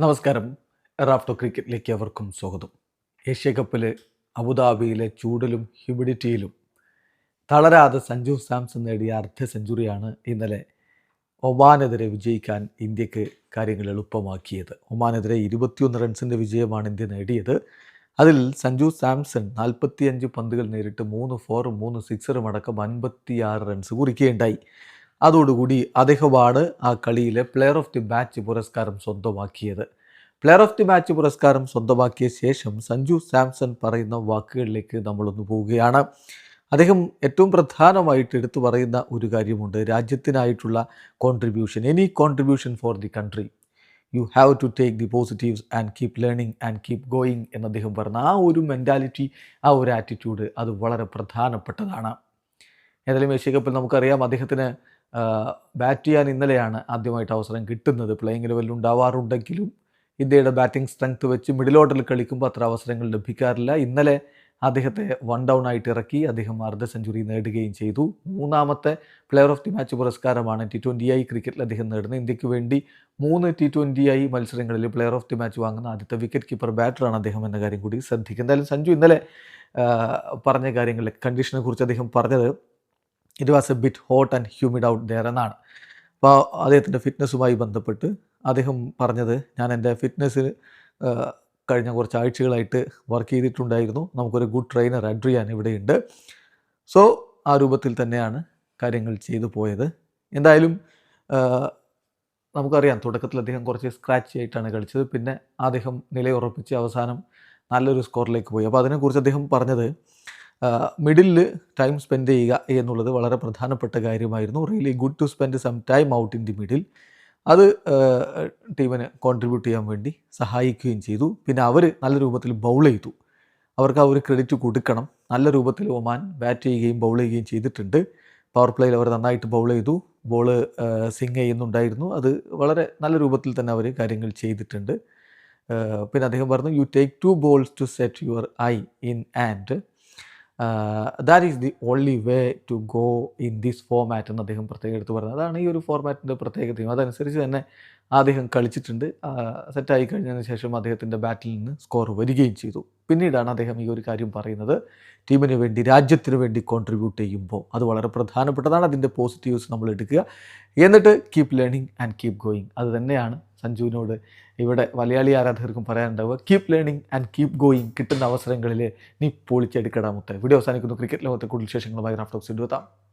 നമസ്കാരം. റാഫ്റ്റോ ക്രിക്കറ്റിലേക്ക് അവർക്കും സ്വാഗതം. ഏഷ്യ കപ്പിൽ അബുദാബിയിലെ ചൂടിലും ഹ്യൂമിഡിറ്റിയിലും തളരാതെ സഞ്ജു സാംസൺ നേടിയ അർദ്ധ സെഞ്ചുറിയാണ് ഇന്നലെ ഒമാനെതിരെ വിജയിക്കാൻ ഇന്ത്യയ്ക്ക് കാര്യങ്ങൾ എളുപ്പമാക്കിയത്. ഒമാനെതിരെ ഇരുപത്തിയൊന്ന് റൺസിന്റെ വിജയമാണ് ഇന്ത്യ നേടിയത്. അതിൽ സഞ്ജു സാംസൺ നാൽപ്പത്തിയഞ്ച് പന്തുകൾ നേരിട്ട് മൂന്ന് ഫോറും മൂന്ന് സിക്സറും അടക്കം അൻപത്തിയാറ് റൺസ് കുറിക്കുകയുണ്ടായി. അതോടുകൂടി അദ്ദേഹമാണ് ആ കളിയിലെ പ്ലെയർ ഓഫ് ദി മാച്ച് പുരസ്കാരം സ്വന്തമാക്കിയത്. പ്ലെയർ ഓഫ് ദി മാച്ച് പുരസ്കാരം സ്വന്തമാക്കിയ ശേഷം സഞ്ജു സാംസൺ പറയുന്ന വാക്കുകളിലേക്ക് നമ്മളൊന്ന് പോവുകയാണ്. അദ്ദേഹം ഏറ്റവും പ്രധാനമായിട്ട് എടുത്തു പറയുന്ന ഒരു കാര്യമുണ്ട്. രാജ്യത്തിനായിട്ടുള്ള contribution any contribution for the country you have to take the positives and keep learning and keep going എന്ന് അദ്ദേഹം പറഞ്ഞ ആ ഒരു മെന്റാലിറ്റി ആ ഒരു ആറ്റിറ്റ്യൂഡ് അത് വളരെ പ്രധാനപ്പെട്ടതാണ്. ഏതായാലും ഏഷ്യ കപ്പിൽ നമുക്കറിയാം അദ്ദേഹത്തിന് ബാറ്റ് ചെയ്യാൻ ഇന്നലെയാണ് ആദ്യമായിട്ട് അവസരം കിട്ടുന്നത്. പ്ലേയിങ് ലെവലിൽ ഉണ്ടാവാറുണ്ടെങ്കിലും ഇന്ത്യയുടെ ബാറ്റിംഗ് സ്ട്രെങ്ത് വെച്ച് മിഡിൽ ഓർഡറിൽ കളിക്കുമ്പോൾ അത്ര അവസരങ്ങൾ ലഭിക്കാറില്ല. ഇന്നലെ അദ്ദേഹത്തെ വൺ ഡൗൺ ആയിട്ട് ഇറക്കി അദ്ദേഹം അർദ്ധ സെഞ്ചുറി നേടുകയും ചെയ്തു. മൂന്നാമത്തെ പ്ലെയർ ഓഫ് ദി മാച്ച് പുരസ്കാരമാണ് ടി ട്വന്റി ഐ ക്രിക്കറ്റിൽ അദ്ദേഹം നേടുന്നത്. ഇന്ത്യയ്ക്ക് വേണ്ടി മൂന്ന് ടി ട്വന്റി ഐ മത്സരങ്ങളിൽ പ്ലെയർ ഓഫ് ദി മാച്ച് വാങ്ങുന്ന ആദ്യത്തെ വിക്കറ്റ് കീപ്പർ ബാറ്ററാണ് അദ്ദേഹം എന്ന കാര്യം കൂടി ശ്രദ്ധിക്കുക. എന്തായാലും സഞ്ജു ഇന്നലെ പറഞ്ഞ കാര്യങ്ങളിൽ കണ്ടീഷനെ കുറിച്ച് അദ്ദേഹം പറഞ്ഞത് it was a bit hot and humid out there എന്നാണ്. അപ്പോൾ അദ്ദേഹത്തിന്റെ ഫിറ്റ്നസ്സുമായി ബന്ധപ്പെട്ട് അദ്ദേഹം പറഞ്ഞത് ഞാൻ എന്റെ ഫിറ്റ്നസ് കഴിഞ്ഞ കുറച്ച് ആഴ്ചകളായിട്ട് വർക്ക് ചെയ്തിട്ടുണ്ടായിരുന്നു. നമുക്കൊരു ഗുഡ് ട്രെയിനർ അഡ്രിയാൻ ഇവിടെയുണ്ട്. സോ ആ രൂപത്തിൽ തന്നെയാണ് കാര്യങ്ങൾ ചെയ്തു പോയത്. എന്തായാലും നമുക്കറിയാം തുടക്കത്തിൽ അദ്ദേഹം കുറച്ച് സ്ക്രാച്ച് ആയിട്ടാണ് കളിച്ചത്. പിന്നെ അദ്ദേഹം നിലയുറപ്പിച്ച് അവസാനം നല്ലൊരു സ്കോറിലേക്ക് പോയി. അപ്പോൾ അതിനെക്കുറിച്ച് അദ്ദേഹം പറഞ്ഞത് മിഡിലിൽ ടൈം സ്പെൻഡ് ചെയ്യുക എന്നുള്ളത് വളരെ പ്രധാനപ്പെട്ട കാര്യമായിരുന്നു. Really good to spend some time out in the middle അത് ടീമിന് കോൺട്രിബ്യൂട്ട് ചെയ്യാൻ വേണ്ടി സഹായിക്കുകയും ചെയ്തു. പിന്നെ അവർ നല്ല രൂപത്തിൽ ബൗൾ ചെയ്തു. അവർക്ക് ആ ഒരു ക്രെഡിറ്റ് കൊടുക്കണം. നല്ല രൂപത്തിൽ ഒമാൻ ബാറ്റ് ചെയ്യുകയും ബൗൾ ചെയ്യുകയും ചെയ്തിട്ടുണ്ട്. പവർ പ്ലേയിൽ അവർ നന്നായിട്ട് ബൗൾ ചെയ്തു. ബോൾ സിങ് ചെയ്യുന്നുണ്ടായിരുന്നു. അത് വളരെ നല്ല രൂപത്തിൽ തന്നെ അവർ കാര്യങ്ങൾ ചെയ്തിട്ടുണ്ട്. പിന്നെ അദ്ദേഹം പറഞ്ഞു you take two balls to set your eye in and that is the only way to go in this format എന്ന് അദ്ദേഹം പ്രത്യേകം എടുത്ത് പറഞ്ഞത് അതാണ് ഈ ഒരു ഫോർമാറ്റിന്റെ പ്രത്യേകതയും. അതനുസരിച്ച് തന്നെ അദ്ദേഹം കളിച്ചിട്ടുണ്ട്. സെറ്റായി കഴിഞ്ഞതിന് ശേഷം അദ്ദേഹത്തിന്റെ ബാറ്റിൽ നിന്ന് സ്കോർ വരികയും ചെയ്തു. പിന്നീടാണ് അദ്ദേഹം ഈ ഒരു കാര്യം പറയുന്നത്. ടീമിന് വേണ്ടി രാജ്യത്തിന് വേണ്ടി കോൺട്രിബ്യൂട്ട് ചെയ്യുമ്പോൾ അത് വളരെ പ്രധാനപ്പെട്ടതാണ്. അതിന്റെ പോസിറ്റീവ്സ് നമ്മൾ എടുക്കുക. എന്നിട്ട് keep learning and keep going അത് തന്നെയാണ് സഞ്ജുവിനോട് ഇവിടെ മലയാളി ആരാധകർക്കും പറയാനുണ്ടാവുക keep learning and keep going കിട്ടുന്ന അവസരങ്ങളിൽ നീ പൊളിച്ചെടുക്കടാ മുത്തേ. വീഡിയോ അവസാനിക്കുന്നു. ക്രിക്കറ്റ് ലോകത്തെ കൂടുതൽ വിശേഷങ്ങളുമായി റാഫ്റ്റോക്സ് എടുത്താം